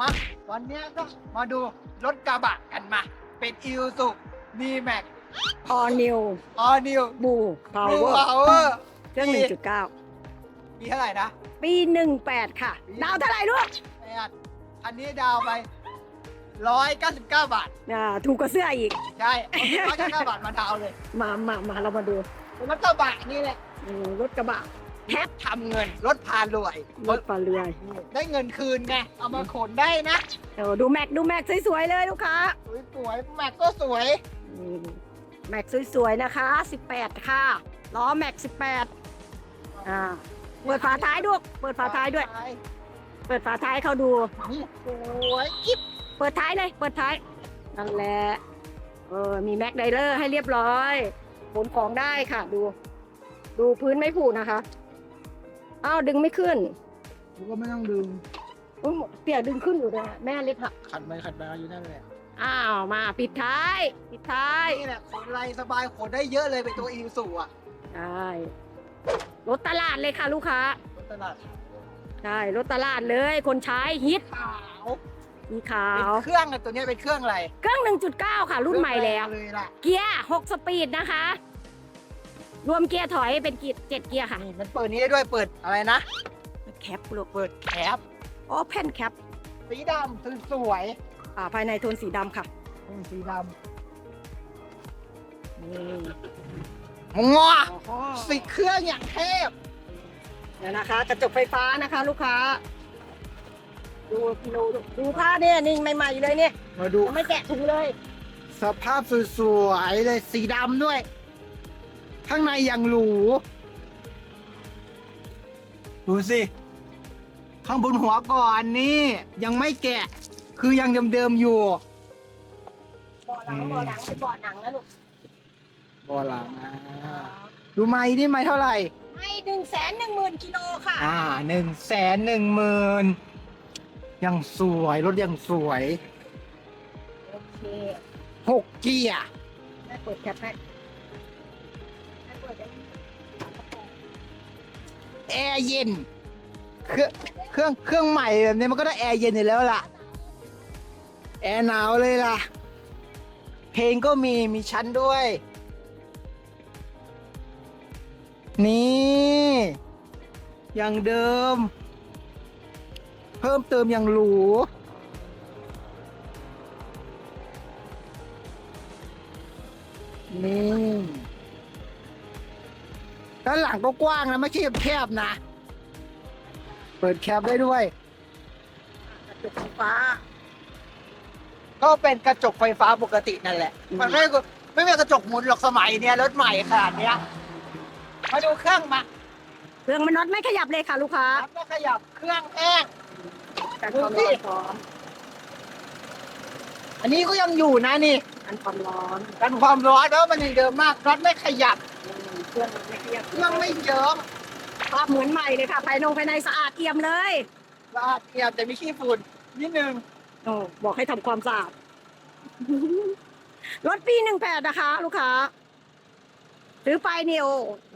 มา วันเนี้ยก็มาดูรถกระบะกันมา เป็นอิวสุดีแม็กออนิวออนิวบูพาวบูเวอร์พาวเวอร์เครื่องปี1.9ปีเท่าไหร่นะ ปี 18 ค่ะปีดาวเท่าไหร่ลูกแปดอันนี้ดาวไปร้อยเก้าสิบเก้าบาท อ่าถูกกว่าเสื้ออีก ใช่ร้อยเก้าสิบเก้าบาทมาดาวเลยมามามาเรามาดูรถกระบะนี่แหละอืมรถกระบะ แทบทำเงินรถพารวย รถปลาเรือได้เงินคืนไง เอามาขนได้นะเออดูแม็กดูแม็กสวยๆเลยลูกค้าสวยๆแม็กก็สวยอืมแม็กสวยๆนะคะ 18 ค่ะ ล้อแม็ก 18 อ่า เปิดฝาท้ายด้วย เปิดฝาท้ายด้วย เปิดฝาท้ายให้เขาดูนี่สวยกิ๊บเปิดท้ายเลย เปิดท้าย นั่นแหละ เออ มีแม็กไดเลอร์ให้เรียบร้อยขนของได้ค่ะ ดู ดูพื้นไม่ผุนะคะ อ้าวดึงไม่ขึ้นก็ไม่ต้องดึงอุ๊ยเปียกดึงขึ้นอยู่เลยอะแม่เล็กค่ะขัดไปขัดมาอยู่นั่นแหละอ้าวมาปิดท้าย ปิดท้ายนี่แหละขนไรสบายขนได้เยอะเลยเป็นตัวอิวสุอะใช่รถตลาดเลยค่ะลูกค้ารถตลาดใช่รถตลาดเลยคนใช้ฮิตขาวมีขาเป็นวเครื่องอะตัวเนี้ยเป็นเครื่องอะไรเครื่อง 1.9 ค่ะ รุ่นใหม่แล้ว เครื่องรงเลยล่ะ เกียร์ 6 สปีดนะคะ รวมเกียร์ถอยเป็นเกียร์7เกียร์ค่ะนี่มันเปิดนี้ได้ด้วยเปิดอะไรนะ แคปลูกเปิดแคปโอเพนแคปสีดำสวยอ่าภายในโทนสีดำค่ะๆอืมสีดนี่ำง้อสีเครื่องอย่างเทพเดี๋ยวนะคะ กระจกไฟฟ้านะคะ ลูกค้า ดูดูดูผ้าเนี่ยนี่ใหม่ๆเลยเนี่ยมาดูยังไม่แกะถุงเลย สภาพสวยๆเลยสีดำด้วย ข้างในยังหรู ดูสิ ข้างบนหัวก่อนนี่ ยังไม่แกะ คือยังเดิมๆอยู่เบาะหลังเบาะหลังเป็นเบาะหนังนะลูกบอหลังอะดูไม้นี่ไม้เท่าไหร่ ให้หนึ่งแสนหนึ่งหมื่นกิโลค่ะ อ่าหนึ่งแสนหนึ่งหมื่นยังสวยรถยังสวยโอเคหกเกียร์ แม่เปิดแคปให้ แอร์เย็น เครื่องเครื่องเครื่องใหม่แบบนี้มันก็ต้องแอร์เย็นอยู่แล้วล่ะ แอร์หนาวเลยล่ะ เพลงก็มีมีชั้นด้วย นี่ อย่างเดิม เพิ่มเติมอย่างหรูนี่ ด้านหลังก็กว้างนะไม่ใช่แคบๆนะ เปิดแคปได้ด้วย กระจกไฟฟ้า ก็เป็นกระจกไฟฟ้าปกตินั่นแหละอืมมันไม่ไม่เป็นกระจกหมุนหรอกสมัยเนี้ยรถใหม่ขนาดเนี้ยมาดูเครื่องมาเครื่องมันน็อตไม่ขยับเลยค่ะ ลูกค้าครับก็ขยับเครื่องแห้งกันความร้อนพร้อมอันนี้ก็ยังอยู่นะนี่ กันความร้อน กันความร้อนแล้วมันยังเดิมมากรถไม่ขยับอืม เครื่องมันไม่ขยับเครื่องไม่เยิ้มภาพเหมือนใหม่เลยค่ะภายนงภายในสะอาดเอี่ยมเลยสะอาดเอี่ยมแต่มีขี้ฝุ่นนิดนึงโอ้บอกให้ทำความสะอาด รถปีหนึ่งแปดนะคะ ลูกค้าซื้อไปนี่โอ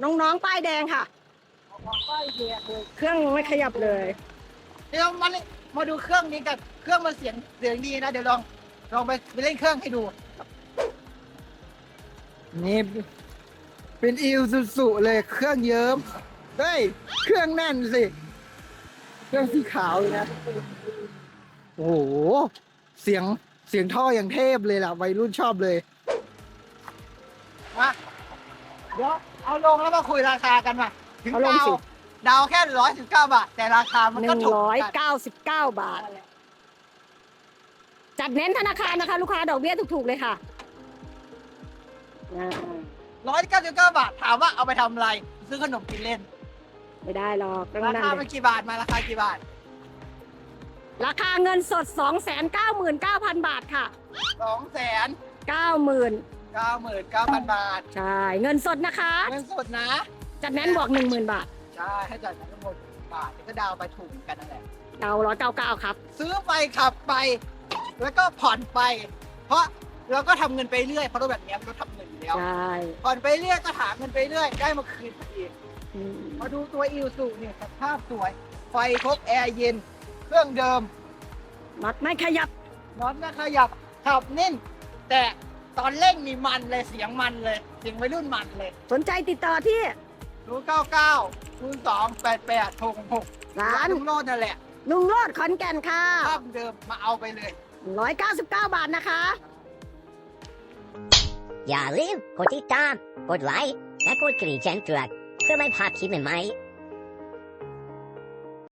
น้องๆ ป้ายแดงค่ะป้ายเดียเลยเครื่องไม่ขยับเลย เดี๋ยวมาเลยมาดูเครื่องนี้กันเครื่องมันเสียงเสียงดีนะ เดี๋ยวลองลองไปไปเล่นเครื่องให้ดู นี่ เป็นอิวสุๆเลยเครื่องเยิ้มเฮ้ย เครื่องแน่นสิ เครื่องสีขาวเลยนะ โอ้โห เสียงเสียงท่ออย่างเทพเลยล่ะ วัยรุ่นชอบเลย มาเดี๋ยวเอาลงแล้วมาคุยราคากันมา ถึงเอาลงดาวสิ ดาวแค่ร้อยสิบเก้าบาท แต่ราคามันหก็นึ่งถูกร้อยกันเก้าสิบเก้าบาท จัดเน้นธนาคารนะคะ ลูกค้าดอกเบี้ยถูกๆเลยค่ะอ่า ร้อยเก้าสิบเก้าบาท ถามว่าเอาไปทำอะไร ซื้อขนมกินเล่น ไม่ได้หรอกต้องรานั่นคาเลเป็นยกี่บาทมาราคากี่บาท ราคาเงินสด 2 9 9 0 0 0 บาทค่ะสองแสน90,000เก้าหมื่นเก้าพันบาท ใช่ เงินสดนะคะ เงินสดนะ จัดแน้นบอก 10,000 บาท ใช่ให้จ่ายทั้งหมดบาทก็ดาวไปถูกกันนั่นแหละเก้าร้อยเก้าเก้าครับ ซื้อไปขับไป แล้วก็ผ่อนไป เพราะ เราก็ทำเงินไปเรื่อยเพราะรถแบบเนี้ยมันก็ทำเงินอยู่แล้วใช่ผ่อนไปเรื่อยก็ถามเงินไปเรื่อยได้มาคืนพอดีอืมมาดูตัวอิวสุเนี่ยสภาพสวย ไฟครบแอร์เย็น เครื่องเดิมมัดไม่ขยับ น็อตก็ขยับขับนิ่งแต่ตอนเร่งนี่มันเลยเสียงมันเลย เสียงวัยรุ่นมันเลย สนใจติดต่อที่ศูนย์เก้าเก้าศูนย์สองแปดแปดหกหกร้านลุงโนดนั่นแหละลุงโลดขอนแก่นค่ะภาพเดิมมาเอาไปเลย 199 บาทนะคะ อย่าลืมกดติดตาม กดไลค์ และกดกระดิ่งแจ้งเตือนเพื่อไม่พลาดคลิปใหม่ๆ